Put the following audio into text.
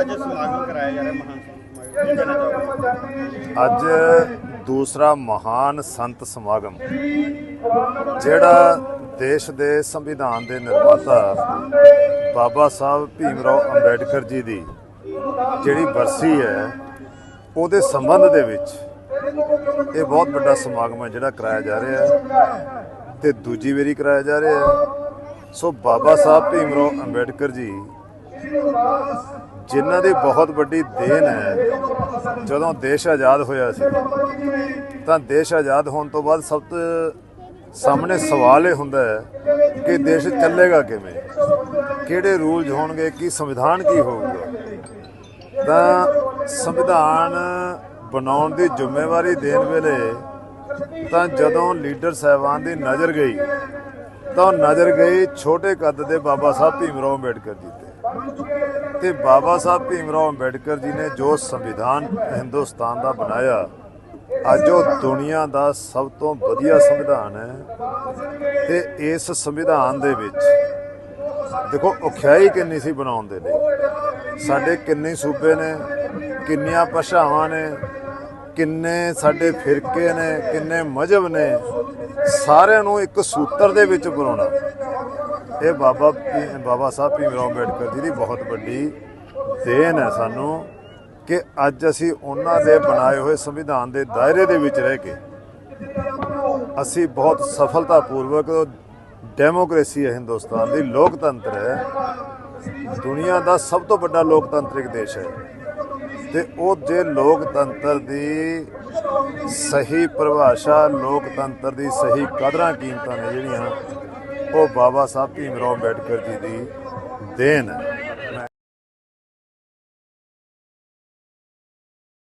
ਅੱਜ ਸਮਾਗਮ ਕਰਾਇਆ ਜਾ ਰਿਹਾ ਮਹਾਨ ਸਮਾਗਮ। ਕੀ ਕਹਿਣਾ ਚਾਹੋਗੇ? ਅੱਜ ਦੂਸਰਾ ਮਹਾਨ ਸੰਤ ਸਮਾਗਮ। ਜਿਹੜਾ ਦੇਸ਼ ਦੇ ਸੰਵਿਧਾਨ ਦੇ ਨਿਰਮਾਤਾ ਬਾਬਾ ਸਾਹਿਬ ਭੀਮਰਾਓ ਅੰਬੇਡਕਰ ਜੀ ਦੀ ਜਿਹੜੀ ਬਰਸੀ ਹੈ ਉਹਦੇ ਸੰਬੰਧ ਦੇ ਵਿੱਚ ਇਹ ਬਹੁਤ ਵੱਡਾ ਸਮਾਗਮ ਹੈ ਜਿਹੜਾ ਕਰਾਇਆ ਜਾ ਰਿਹਾ ਹੈ ਤੇ ਦੂਜੀ ਵਾਰੀ ਕਰਾਇਆ ਜਾ ਰਿਹਾ ਹੈ। ਸੋ ਬਾਬਾ ਸਾਹਿਬ ਭੀਮਰਾਓ ਅੰਬੇਡਕਰ ਜੀ, ਜਿਨ੍ਹਾਂ ਦੀ ਬਹੁਤ ਵੱਡੀ ਦੇਣ ਹੈ, ਜਦੋਂ ਦੇਸ਼ ਆਜ਼ਾਦ ਹੋਇਆ ਸੀ, ਤਾਂ ਦੇਸ਼ ਆਜ਼ਾਦ ਹੋਣ ਤੋਂ ਬਾਅਦ ਸਭ ਤੋਂ ਸਾਹਮਣੇ ਸਵਾਲ ਇਹ ਹੁੰਦਾ ਹੈ ਕਿ ਦੇਸ਼ ਚੱਲੇਗਾ ਕਿਵੇਂ? ਕਿਹੜੇ ਰੂਲਸ ਹੋਣਗੇ? ਕੀ ਸੰਵਿਧਾਨ ਕੀ ਹੋਊਗਾ? ਤਾਂ ਸੰਵਿਧਾਨ ਬਣਾਉਣ ਦੀ ਜ਼ਿੰਮੇਵਾਰੀ ਦੇਣ ਵੇਲੇ ਤਾਂ ਜਦੋਂ ਲੀਡਰ ਸਾਹਿਬਾਨ ਦੀ ਨਜ਼ਰ ਗਈ ਤਾਂ ਉਹ ਨਜ਼ਰ ਗਈ ਛੋਟੇ ਕੱਦ ਦੇ ਬਾਬਾ ਸਾਹਿਬ ਭੀਮਰਾਓ ਅੰਬੇਡਕਰ ਜੀ ਤੇ। ਤੇ ਬਾਬਾ ਸਾਹਿਬ ਭੀਮਰਾਓ ਅੰਬੇਡਕਰ ਜੀ ਨੇ ਜੋ ਸੰਵਿਧਾਨ ਹਿੰਦੁਸਤਾਨ ਦਾ ਬਣਾਇਆ, ਅੱਜ ਉਹ ਦੁਨੀਆ ਦਾ ਸਭ ਤੋਂ ਵਧੀਆ ਸੰਵਿਧਾਨ ਹੈ। ਤੇ ਇਸ ਸੰਵਿਧਾਨ ਦੇ ਵਿੱਚ, ਦੇਖੋ, ਔਖਿਆਈ ਕਿੰਨੀ ਸੀ ਬਣਾਉਣ ਦੇ ਲਈ। ਸਾਡੇ ਕਿੰਨੇ ਸੂਬੇ ਨੇ, ਕਿੰਨੀਆਂ ਭਾਸ਼ਾਵਾਂ ਨੇ ਕਿੰਨੇ ਸਾਡੇ ਫਿਰਕੇ ਨੇ, ਕਿੰਨੇ ਮਜ਼ਹਬ ਨੇ, ਸਾਰਿਆਂ ਨੂੰ ਇੱਕ ਸੂਤਰ ਦੇ ਵਿੱਚ ਪਰੋਣਾ ਇਹ ਬਾਬਾ ਭੀ- ਬਾਬਾ ਸਾਹਿਬ ਭੀਮ ਰਾਓ ਅੰਬੇਡਕਰ ਜੀ ਦੀ ਬਹੁਤ ਵੱਡੀ ਦੇਣ ਹੈ ਸਾਨੂੰ ਕਿ ਅੱਜ ਅਸੀਂ ਉਹਨਾਂ ਦੇ ਬਣਾਏ ਹੋਏ ਸੰਵਿਧਾਨ ਦੇ ਦਾਇਰੇ ਦੇ ਵਿੱਚ ਰਹਿ ਕੇ ਅਸੀਂ ਬਹੁਤ ਸਫਲਤਾਪੂਰਵਕ ਡੈਮੋਕ੍ਰੇਸੀ ਹੈ ਹਿੰਦੁਸਤਾਨ ਦੀ ਲੋਕਤੰਤਰ ਹੈ। ਦੁਨੀਆ ਦਾ ਸਭ ਤੋਂ ਵੱਡਾ ਲੋਕਤੰਤਰਿਕ ਦੇਸ਼ ਹੈ। ਤੇ ਉਹ ਜੇ ਲੋਕਤੰਤਰ ਦੀ ਸਹੀ ਪਰਿਭਾਸ਼ਾ, ਲੋਕਤੰਤਰ ਦੀ ਸਹੀ ਕਦਰਾਂ ਕੀਮਤਾਂ ਨੇ ਜਿਹੜੀਆਂ, ਉਹ ਬਾਬਾ ਸਾਹਿਬ ਭੀਮ ਰਾਓ ਅੰਬੇਡਕਰ ਜੀ ਦੀ ਦੇਣ ਹੈ।